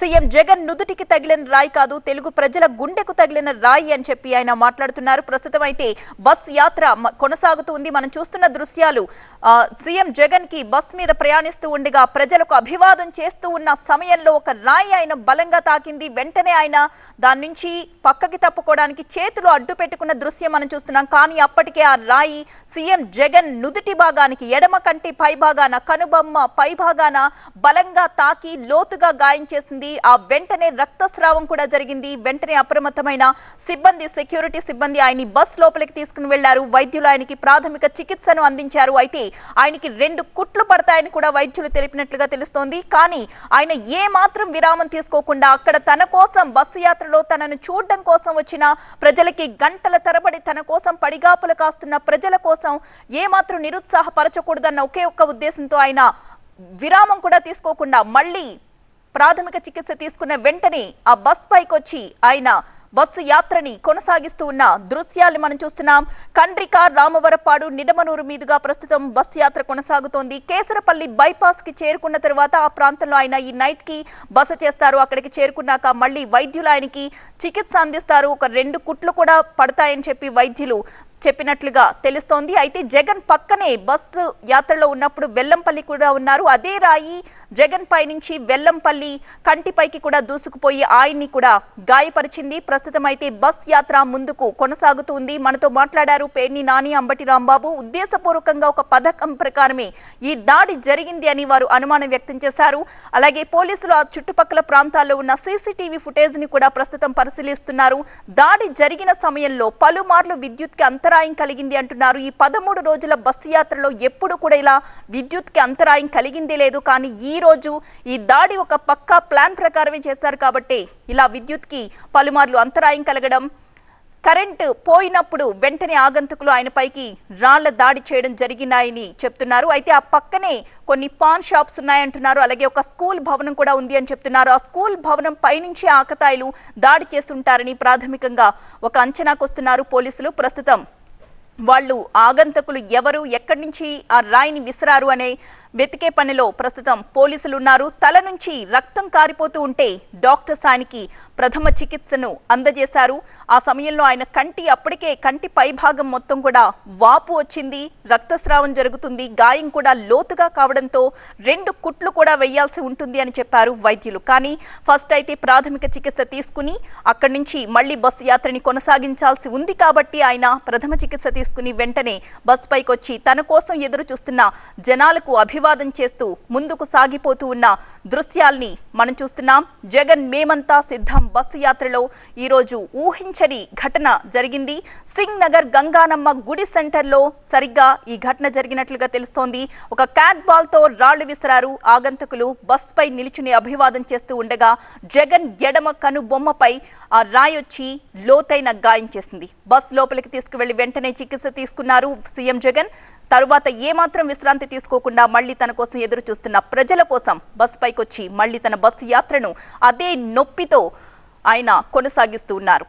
CM Jagan నుదుటికి తగిలిన రాయి కాదు తెలుగు ప్రజల గుండెకు తగిలిన రాయి అని చెప్పి ఆయన మాట్లాడుతున్నారు. ప్రస్తుతం అయితే బస్ యాత్ర కొనసాగుతుంది కొనసాగుతూ ఉంది. మనం చూస్తున్న దృశ్యాలు సీఎం జగన్కి బస్ మీద ప్రయాణిస్తూ ఉండగా ప్రజలకు అభివాదం చేస్తూ ఉన్న సమయంలో ఒక రాయి ఆయన బలంగా తాకింది. వెంటనే ఆయన దాని నుంచి పక్కకి తప్పుకోవడానికి చేతులు అడ్డు పెట్టుకున్న దృశ్యం మనం చూస్తున్నాం. కానీ అప్పటికే ఆ రాయి సీఎం జగన్ నుదుటి భాగానికి ఎడమ కంటి పై భాగాన కనుబొమ్మ పై భాగాన బలంగా తాకి లోతుగా గాయం చేసింది. ఆ వెంటనే రక్తస్రావం కూడా జరిగింది. వెంటనే అప్రమత్తమైన సిబ్బంది సెక్యూరిటీ సిబ్బంది ఆయన్ని బస్ లోపలికి తీసుకుని వెళ్ళారు. వైద్యులు ఆయనకి ప్రాథమిక చికిత్సను అందించారు. అయితే ఆయనకి రెండు కుట్లు పడతాయని కూడా వైద్యులు తెలిపినట్లుగా తెలుస్తోంది. కానీ ఆయన ఏ మాత్రం విరామం తీసుకోకుండా అక్కడ తన కోసం బస్సు యాత్రలో తనను చూడడం కోసం వచ్చిన ప్రజలకి గంటల తరబడి తన కోసం పడిగాపులు కాస్తున్న ప్రజల కోసం ఏ మాత్రం నిరుత్సాహపరచకూడదన్న ఒకే ఒక్క ఉద్దేశంతో ఆయన విరామం కూడా తీసుకోకుండా మళ్ళీ ప్రాథమిక చికిత్స తీసుకున్న వెంటనే ఆ బస్ పైకి వచ్చి ఆయన బస్సు యాత్రని కొనసాగిస్తూ ఉన్న దృశ్యాలు మనం చూస్తున్నాం. కండ్రిక రామవరపాడు నిడమనూరు మీదుగా ప్రస్తుతం బస్ యాత్ర కొనసాగుతోంది. కేసరపల్లి బైపాస్కి చేరుకున్న తర్వాత ఆ ప్రాంతంలో ఆయన ఈ నైట్కి బస చేస్తారు. అక్కడికి చేరుకున్నాక మళ్ళీ వైద్యులు ఆయనకి చికిత్స అందిస్తారు. ఒక రెండు కుట్లు కూడా పడతాయని చెప్పి వైద్యులు చెప్పినట్లుగా తెలుస్తోంది. అయితే జగన్ పక్కనే బస్సు యాత్రలో ఉన్నప్పుడు వెల్లంపల్లి కూడా ఉన్నారు. అదే రాయి జగన్ పై నుంచి వెల్లంపల్లి కంటిపైకి కూడా దూసుకుపోయి ఆయన్ని కూడా గాయపరిచింది. ప్రస్తుతం అయితే బస్ యాత్ర ముందుకు కొనసాగుతుంది. మనతో మాట్లాడారు పేర్ని నాని అంబటి రాంబాబు. ఉద్దేశపూర్వకంగా ఒక పథకం ప్రకారమే ఈ దాడి జరిగింది అని వారు అనుమానం వ్యక్తం చేశారు. అలాగే పోలీసులు ఆ చుట్టుపక్కల ప్రాంతాల్లో ఉన్న సీసీటీవీ ఫుటేజ్ని కూడా ప్రస్తుతం పరిశీలిస్తున్నారు. దాడి జరిగిన సమయంలో పలుమార్లు విద్యుత్కి అంతరాయం కలిగింది అంటున్నారు. ఈ పదమూడు రోజుల బస్సు యాత్రలో ఎప్పుడు కూడా ఇలా విద్యుత్కి అంతరాయం కలిగింది లేదు. కానీ ఈ రోజు ఈ దాడి ఒక పక్కా ప్లాన్ ప్రకారమే చేశారు కాబట్టి ఇలా విద్యుత్కి పలుమార్లు అంతరాయం కలగడం కరెంటు పోయినప్పుడు వెంటనే ఆగంతుకులు ఆయనపైకి రాళ్ళ దాడి చేయడం జరిగినాయని చెప్తున్నారు. అయితే ఆ పక్కనే కొన్ని పాన్ షాప్స్ ఉన్నాయంటున్నారు. అలాగే ఒక స్కూల్ భవనం కూడా ఉంది అని చెప్తున్నారు. ఆ స్కూల్ భవనం పైనుంచి ఆకతాయిలు దాడి చేస్తుంటారని ప్రాథమికంగా ఒక అంచనాకు వస్తున్నారు పోలీసులు. ప్రస్తుతం వాళ్ళు ఆగంతకులు ఎవరు? ఎక్కడి నుంచి ఆ రాయిని విసిరారు అనే వెతికే పనిలో ప్రస్తుతం పోలీసులు ఉన్నారు తల నుంచి రక్తం కారిపోతూ ఉంటే డాక్టర్స్ ఆయనకి ప్రథమ చికిత్సను అందజేశారు. ఆ సమయంలో ఆయన కంటి అప్పటికే కంటి పైభాగం మొత్తం కూడా వాపు వచ్చింది. రక్తస్రావం జరుగుతుంది. గాయం కూడా లోతుగా కావడంతో రెండు కుట్లు కూడా వేయాల్సి ఉంటుంది అని చెప్పారు వైద్యులు. కానీ ఫస్ట్ అయితే ప్రాథమిక చికిత్స తీసుకుని అక్కడి నుంచి మళ్ళీ బస్సు యాత్రని కొనసాగించాల్సి ఉంది కాబట్టి ఆయన ప్రథమ చికిత్స తీసుకుని వెంటనే బస్ పైకి వచ్చి తన కోసం ఎదురు చూస్తున్న జనాలకు అభివాదం చేస్తూ ముందుకు సాగిపోతూ ఉన్న దృశ్యాల్ని మనం చూస్తున్నాం. జగన్ మేమంతా సిద్ధం బస్సు యాత్రలో ఈరోజు ఊహించని ఘటన జరిగింది. సింగ్ నగర్ గంగానమ్మ గుడి సెంటర్లో సరిగ్గా ఈ ఘటన జరిగినట్లుగా తెలుస్తోంది. ఒక క్యాట్ బాల్తో రాళ్ళు విసిరారు ఆగంతకులు. బస్ పై నిలుచుని అభివాదం చేస్తూ ఉండగా జగన్ ఎడమ కను బొమ్మపై ఆ రాయొచ్చి లోతైన గాయం చేసింది. బస్ లోపలికి తీసుకువెళ్ళి వెంటనే చికిత్స తీసుకున్నారు సీఎం జగన్. తరువాత ఏమాత్రం విశ్రాంతి తీసుకోకుండా మళ్ళీ తన కోసం ఎదురు చూస్తున్న ప్రజల కోసం బస్ పైకొచ్చి మళ్ళీ తన బస్సు యాత్రను అదే నొప్పితో ఆయన కొనసాగిస్తూ ఉన్నారు.